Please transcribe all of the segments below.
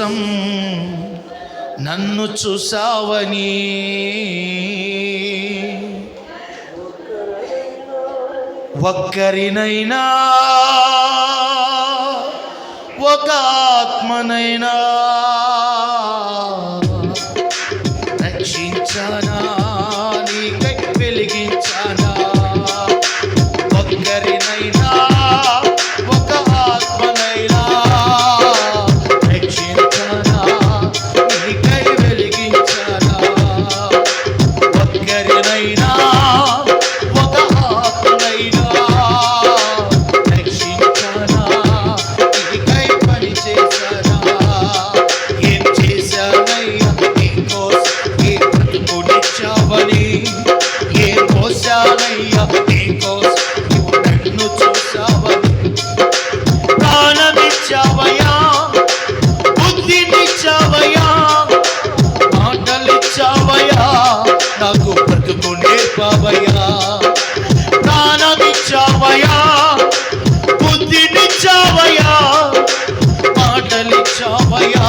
కోసం నన్ను చూసావని. ఒక్కరినైనా ఒక ఆత్మనైనా రక్షించానా? నాకు బ్రతుకు నేర్పవయా ప్రాణమిచ్చావయా బుద్ధినిచ్చావయా మాటలిచ్చావయా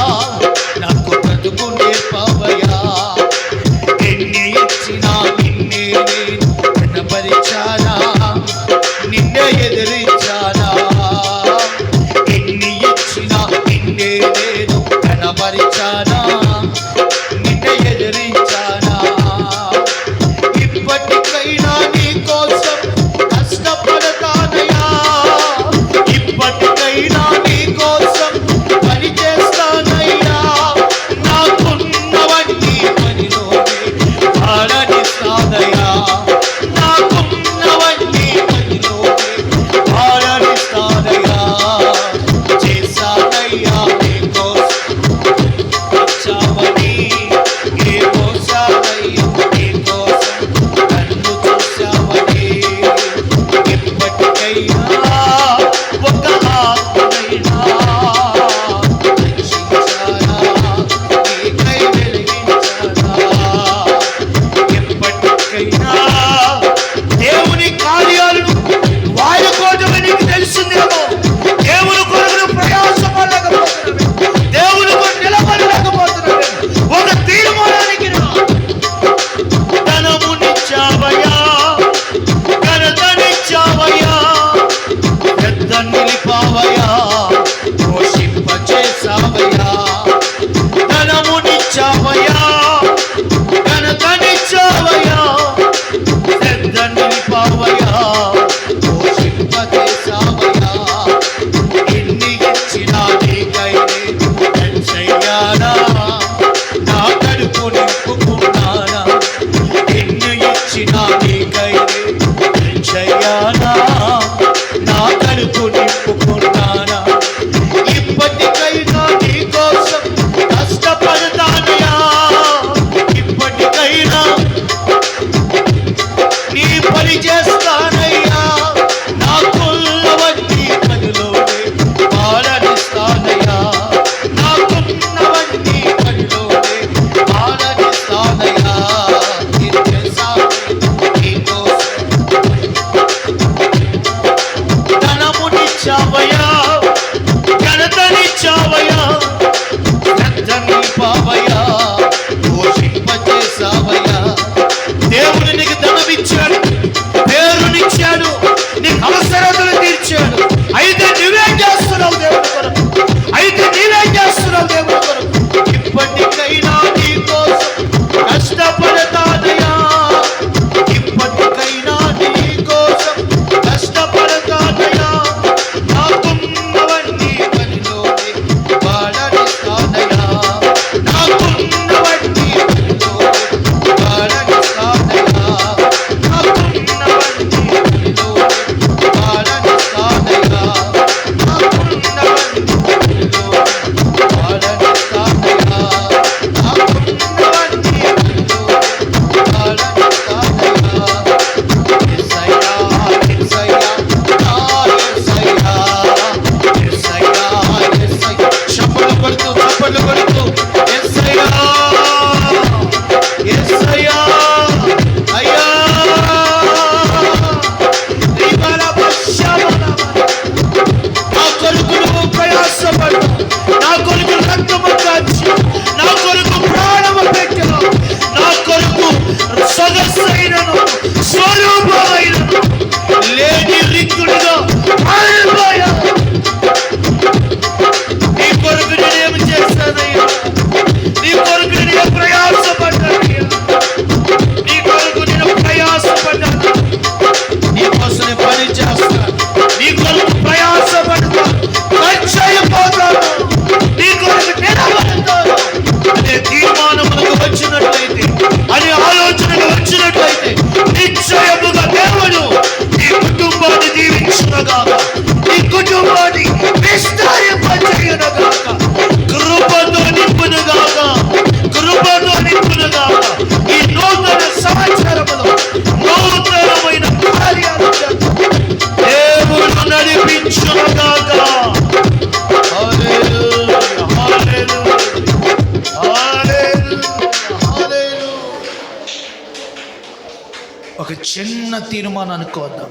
చిన్న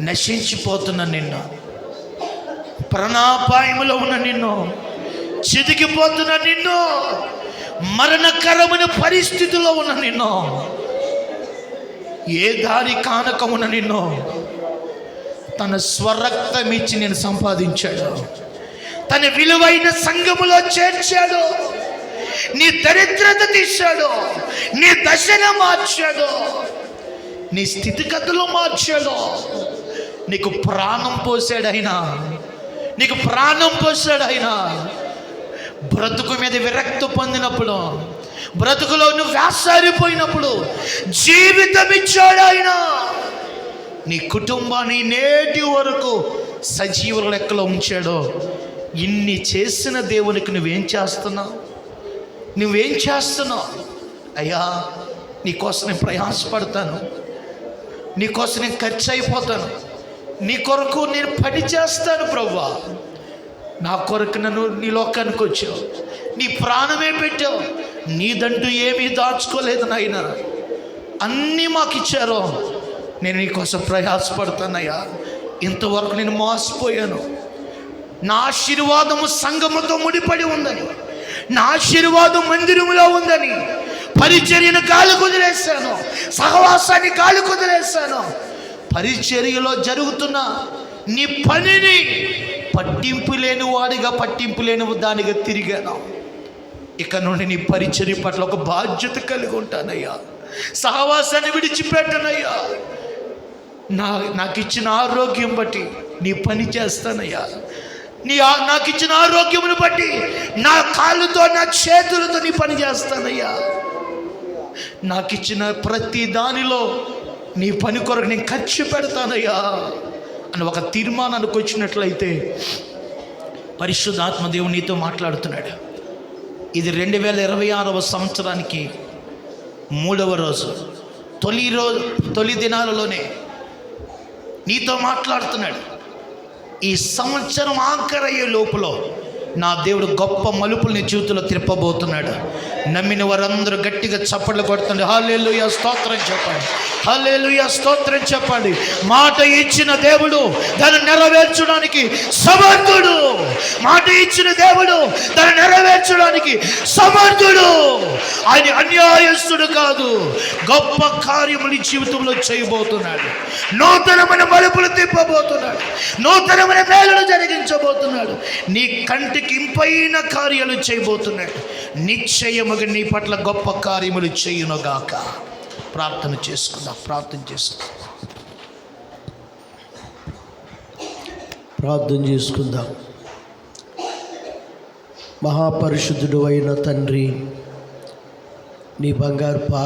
నశించిపోతున్న నిన్ను. ప్రాణాపాయములో ఉన్న నిన్ను. చితికిపోతున్న నిన్ను. మరణకరమైన పరిస్థితిలో ఉన్న నిన్ను. ఏ దారి కానక ఉన్న నిన్ను. తన స్వరక్తం ఇచ్చి నేను సంపాదించాడు. తన విలువైన సంఘములో చేర్చాడు. నీ దరిద్రత తీశాడు. నీ దశను మార్చాడు. నీ స్థితిగతులు మార్చాడు. నీకు ప్రాణం పోసాడు ఆయన నీకు ప్రాణం పోసాడు ఆయన బ్రతుకు మీద విరక్తి పొందినప్పుడు బ్రతుకులో నువ్వు వ్యాసారిపోయినప్పుడు జీవితం ఇచ్చాడు ఆయన నీ కుటుంబాన్ని నేటి వరకు సజీవుల లెక్కలో ఉంచాడో. ఇన్ని చేసిన దేవునికి నువ్వేం చేస్తున్నావు? నువ్వేం చేస్తున్నావు? అయ్యా నీకోసం నేను ప్రయాసపడతాను. నీకోసం నేను ఖర్చు అయిపోతాను నీ కొరకు నేను పని చేస్తాను ప్రవ్వా. నా కొరకు నన్ను నీ లోకానికి వచ్చావు. నీ ప్రాణమే పెట్టావు. నీదంటూ ఏమీ దాచుకోలేదు నాయన. అన్నీ మాకు ఇచ్చారు నేను నీకోసం ప్రయాసపడతానయ్యా ఇంతవరకు నేను మోసపోయాను. నా ఆశీర్వాదము సంగముతో ముడిపడి ఉందని నా ఆశీర్వాదం మందిరములో ఉందని పరిచర్యను గాలి కుదిరేశాను. సహవాసాన్ని గాలి కుదిరేశాను. పరిచర్యలో జరుగుతున్న నీ పనిని పట్టింపు లేని వాడిగా పట్టింపు లేని దానిగా తిరిగాను. ఇక నుండి నీ పరిచర్య పట్ల ఒక బాధ్యత కలిగి ఉంటానయ్యా. సహవాసాన్ని విడిచిపెట్టనయ్యా. నా నాకు ఇచ్చిన ఆరోగ్యం బట్టి నీ పని చేస్తానయ్యా. నీ ఆ- నాకు ఇచ్చిన ఆరోగ్యమును బట్టి నా కాళ్ళతో నా చేతులతో నీ పని చేస్తానయ్యా. నాకు ఇచ్చిన ప్రతి దానిలో నీ పని కొరకు నేను ఖర్చు పెడతానయ్యా అని ఒక తీర్మానానికి వచ్చినట్లయితే పరిశుద్ధాత్మ దేవుడు నీతో మాట్లాడుతున్నాడు. ఇది రెండు వేల ఇరవై ఆరవ సంవత్సరానికి మూడవ రోజు. తొలి రోజు తొలి దినాలలోనే నీతో మాట్లాడుతున్నాడు. ఈ సంవత్సరం ఆఖరయ్యే లోపల నా దేవుడు గొప్ప మలుపులు నీ జీవితంలో తిప్పబోతున్నాడు. నమ్మిన వారందరూ గట్టిగా చప్పట్లు కొడుతుంది హల్లెలూయ స్తోత్రం చెప్పండి. హల్లెలూయ స్తోత్రం చెప్పండి. మాట ఇచ్చిన దేవుడు దాన్ని నెరవేర్చడానికి సమర్థుడు. మాట ఇచ్చిన దేవుడు దాన్ని నెరవేర్చడానికి సమర్థుడు. ఆయన అన్యాయస్తుడు కాదు. గొప్ప కార్యములు జీవితంలో చేయబోతున్నాడు. నూతనమైన మలుపులు తిప్పబోతున్నాడు. నూతనమైన మేలులు జరిగించబోతున్నాడు. నీ కంటికి ఇంపైన కార్యాలు చేయబోతున్నాడు నిశ్చయముగా నీ పట్ల గొప్ప కార్యములు చేయునుగాక. ప్రార్థన చేసుకుందాం ప్రార్థన చేసుకుందాం. ప్రార్థన చేసుకుందాం. మహాపరిశుద్ధుడు అయిన తండ్రి నీ బంగారు పా